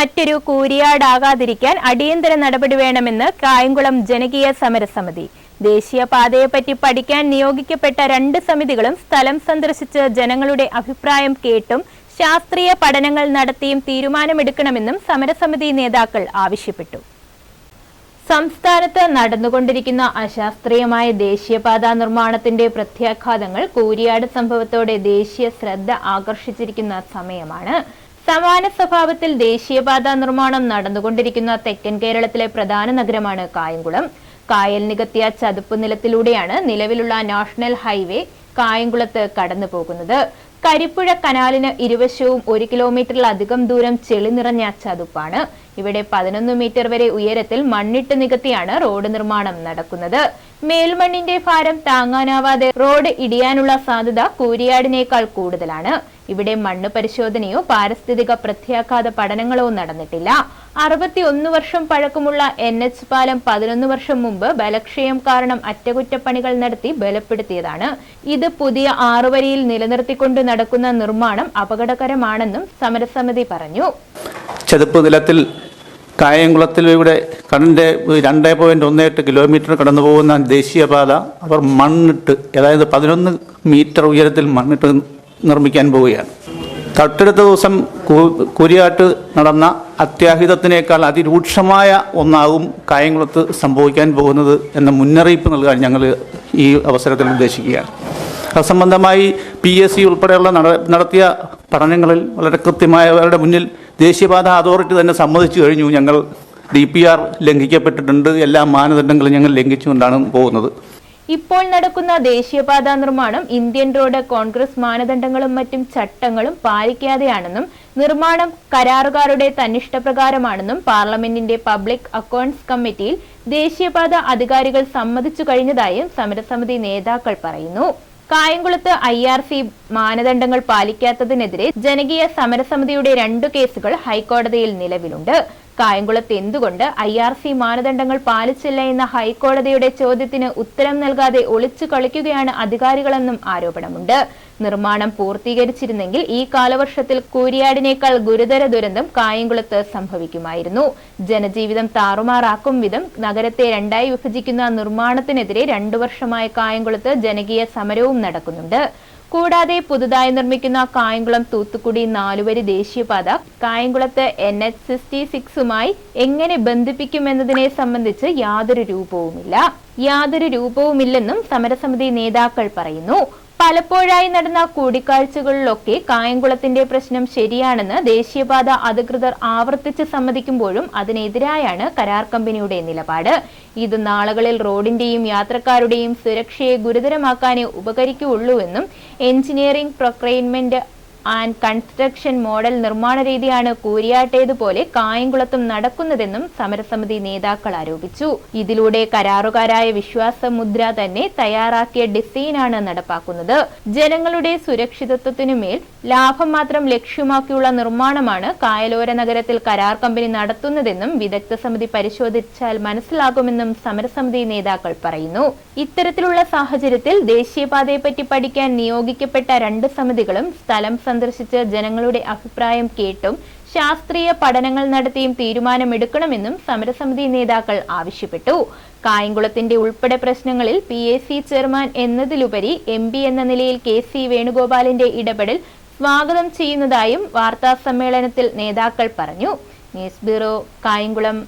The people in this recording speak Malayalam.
മറ്റൊരു കൂരിയാടാകാതിരിക്കാൻ അടിയന്തര നടപടി വേണമെന്ന് കായംകുളം ജനകീയ സമരസമിതി. ദേശീയപാതയെപ്പറ്റി പഠിക്കാൻ നിയോഗിക്കപ്പെട്ട രണ്ട് സമിതികളും സ്ഥലം സന്ദർശിച്ച് ജനങ്ങളുടെ അഭിപ്രായം കേട്ടും ശാസ്ത്രീയ പഠനങ്ങൾ നടത്തിയും തീരുമാനമെടുക്കണമെന്നും സമരസമിതി നേതാക്കൾ ആവശ്യപ്പെട്ടു. സംസ്ഥാനത്ത് നടന്നുകൊണ്ടിരിക്കുന്ന അശാസ്ത്രീയമായ ദേശീയപാതാ നിർമ്മാണത്തിന്റെ പ്രത്യാഘാതങ്ങൾ കൂരിയാട് സംഭവത്തോടെ ദേശീയ ശ്രദ്ധ ആകർഷിച്ചിരിക്കുന്ന സമയമാണ് സമാന സ്വഭാവത്തിൽ ദേശീയപാത നിർമ്മാണം നടന്നുകൊണ്ടിരിക്കുന്ന തെക്കൻ കേരളത്തിലെ പ്രധാന നഗരമാണ് കായംകുളം. കായൽ നികത്തിയ ചതുപ്പ് നിലത്തിലൂടെയാണ് നിലവിലുള്ള നാഷണൽ ഹൈവേ കായംകുളത്ത് കടന്നു പോകുന്നത് കരിപ്പുഴ കനാലിന് ഇരുവശവും ഒരു കിലോമീറ്ററിലധികം ദൂരം ചെളി നിറഞ്ഞ ചതുപ്പാണ്. ഇവിടെ പതിനൊന്ന് മീറ്റർ വരെ ഉയരത്തിൽ മണ്ണിട്ട് നികത്തിയാണ് റോഡ് നിർമ്മാണം നടക്കുന്നത്. മേൽമണ്ണിന്റെ ഭാരം താങ്ങാനാവാതെ റോഡ് ഇടിയാനുള്ള സാധ്യത കൂരിയാടിനേക്കാൾ കൂടുതലാണ്. ഇവിടെ മണ്ണ് പരിശോധനയോ പാരിസ്ഥിതിക പ്രത്യാഘാത പഠനങ്ങളോ നടന്നിട്ടില്ല. അറുപത്തിയൊന്ന് വർഷം പഴക്കമുള്ള എൻ എച്ച് പാലം പതിനൊന്ന് വർഷം മുമ്പ് ബലക്ഷയം കാരണം അറ്റകുറ്റപ്പണികൾ നടത്തി ബലപ്പെടുത്തിയതാണ്. ഇത് പുതിയ ആറുവരിയിൽ നിലനിർത്തിക്കൊണ്ട് നടക്കുന്ന നിർമ്മാണം അപകടകരമാണെന്നും സമരസമിതി പറഞ്ഞു. ചതുപ്പ് നിലത്തിൽ കായംകുളത്തിലൂടെ കടലിന്റെ രണ്ട് പോയിന്റ് ഒന്ന് എട്ട് കിലോമീറ്റർ കടന്നു പോകുന്ന ദേശീയപാത അവർ മണ്ണിട്ട് അതായത് പതിനൊന്ന് മീറ്റർ ഉയരത്തിൽ മണ്ണിട്ട് നിർമ്മിക്കാൻ പോവുകയാണ്. തൊട്ടടുത്ത ദിവസം കുരിയാട്ട് നടന്ന അത്യാഹിതത്തിനേക്കാൾ അതിരൂക്ഷമായ ഒന്നാകും കായംകുളത്ത് സംഭവിക്കാൻ പോകുന്നത് എന്ന മുന്നറിയിപ്പ് നൽകാൻ ഞങ്ങൾ ഈ അവസരത്തിൽ ഉദ്ദേശിക്കുകയാണ്. അത് സംബന്ധമായി പി എസ് സി ഉൾപ്പെടെയുള്ള നട- നടത്തിയ പഠനങ്ങളിൽ വളരെ കൃത്യമായവരുടെ മുന്നിൽ ദേശീയപാത അതോറിറ്റി തന്നെ സമ്മതിച്ചു കഴിഞ്ഞു. ഞങ്ങൾ ഡി പി ആർ ലംഘിക്കപ്പെട്ടിട്ടുണ്ട്. എല്ലാ മാനദണ്ഡങ്ങളും ഞങ്ങൾ ലംഘിച്ചുകൊണ്ടാണ് പോകുന്നത്. ഇപ്പോൾ നടക്കുന്ന ദേശീയപാതാ നിർമ്മാണം ഇന്ത്യൻ റോഡ് കോൺഗ്രസ് മാനദണ്ഡങ്ങളും മറ്റും ചട്ടങ്ങളും പാലിക്കാതെയാണെന്നും നിർമ്മാണം കരാറുകാരുടെ തന്നിഷ്ടപ്രകാരമാണെന്നും പാർലമെന്റിന്റെ പബ്ലിക് അക്കൗണ്ട്സ് കമ്മിറ്റിയിൽ ദേശീയപാത അധികാരികൾ സമ്മതിച്ചു കഴിഞ്ഞതായും സമരസമിതി നേതാക്കൾ പറയുന്നു. കായംകുളത്ത് ഐ ആർ സി മാനദണ്ഡങ്ങൾ പാലിക്കാത്തതിനെതിരെ ജനകീയ സമരസമിതിയുടെ രണ്ടു കേസുകൾ ഹൈക്കോടതിയിൽ നിലവിലുണ്ട്. കായംകുളത്ത് എന്തുകൊണ്ട് ഐ ആർ സി മാനദണ്ഡങ്ങൾ പാലിച്ചില്ല എന്ന ഹൈക്കോടതിയുടെ ചോദ്യത്തിന് ഉത്തരം നൽകാതെ ഒളിച്ചു കളിക്കുകയാണ് അധികാരികളെന്നും ആരോപണമുണ്ട്. നിർമ്മാണം പൂർത്തീകരിച്ചിരുന്നെങ്കിൽ ഈ കാലവർഷത്തിൽ കൂരിയാടിനേക്കാൾ ഗുരുതര ദുരന്തം കായംകുളത്ത് സംഭവിക്കുമായിരുന്നു. ജനജീവിതം താറുമാറാക്കും വിധം നഗരത്തെ രണ്ടായി വിഭജിക്കുന്ന നിർമ്മാണത്തിനെതിരെ രണ്ടു വർഷമായി കായംകുളത്ത് ജനകീയ സമരവും നടക്കുന്നുണ്ട്. കൂടാതെ പുതുതായി നിർമ്മിക്കുന്ന കായംകുളം തൂത്തുക്കുടി നാലുവരി ദേശീയപാത കായംകുളത്ത് എൻ എച്ച് സിക്സ്റ്റി സിക്സുമായി എങ്ങനെ ബന്ധിപ്പിക്കുമെന്നതിനെ സംബന്ധിച്ച് യാതൊരു രൂപവുമില്ല. യാതൊരു രൂപവുമില്ലെന്നും സമരസമിതി നേതാക്കൾ പറയുന്നു. പലപ്പോഴായി നടന്ന കൂടിക്കാഴ്ചകളിലൊക്കെ കായംകുളത്തിന്റെ പ്രശ്നം ശരിയാണെന്ന് ദേശീയപാത അധികൃതർ ആവർത്തിച്ച് സമ്മതിക്കുമ്പോഴും അതിനെതിരായാണ് കരാർ കമ്പനിയുടെ നിലപാട്. ഇത് നാളുകളിൽ റോഡിന്റെയും യാത്രക്കാരുടെയും സുരക്ഷയെ ഗുരുതരമാക്കാനേ ഉപകരിക്കുകയുള്ളൂവെന്നും engineering procurement and construction model നിർമ്മാണ രീതിയാണ് കൂരിയാട്ടേതുപോലെ കായംകുളത്തും നടക്കുന്നതെന്നും സമരസമിതി നേതാക്കൾ ആരോപിച്ചു. ഇതിലൂടെ കരാറുകാരായ വിശ്വാസ മുദ്ര തന്നെ തയ്യാറാക്കിയ ഡിസൈനാണ് നടപ്പാക്കുന്നത്. ജനങ്ങളുടെ സുരക്ഷിതത്വത്തിനുമേൽ ലാഭം മാത്രം ലക്ഷ്യമാക്കിയുള്ള നിർമ്മാണമാണ് കായലോര നഗരത്തിൽ കരാർ കമ്പനി നടത്തുന്നതെന്നും വിദഗ്ധ സമിതി പരിശോധിച്ചാൽ മനസ്സിലാകുമെന്നും സമരസമിതി നേതാക്കൾ പറയുന്നു. ഇത്തരത്തിലുള്ള സാഹചര്യത്തിൽ ദേശീയപാതയെപ്പറ്റി പഠിക്കാൻ നിയോഗിക്കപ്പെട്ട രണ്ട് സമിതികളും സ്ഥലം സന്ദർശിച്ച് ജനങ്ങളുടെ അഭിപ്രായം കേട്ടും ശാസ്ത്രീയ പഠനങ്ങൾ നടത്തിയും തീരുമാനമെടുക്കണമെന്നും സമരസമിതി നേതാക്കൾ ആവശ്യപ്പെട്ടു. കായംകുളത്തിന്റെ ഉൾപ്പെടെ പ്രശ്നങ്ങളിൽ പി എ സി ചെയർമാൻ എന്നതിലുപരി എം പി എന്ന നിലയിൽ കെ സി വേണുഗോപാലിന്റെ ഇടപെടൽ സ്വാഗതം ചെയ്യുന്നതായും വാർത്താ സമ്മേളനത്തിൽ നേതാക്കൾ പറഞ്ഞു. News bureau Kayamkulam.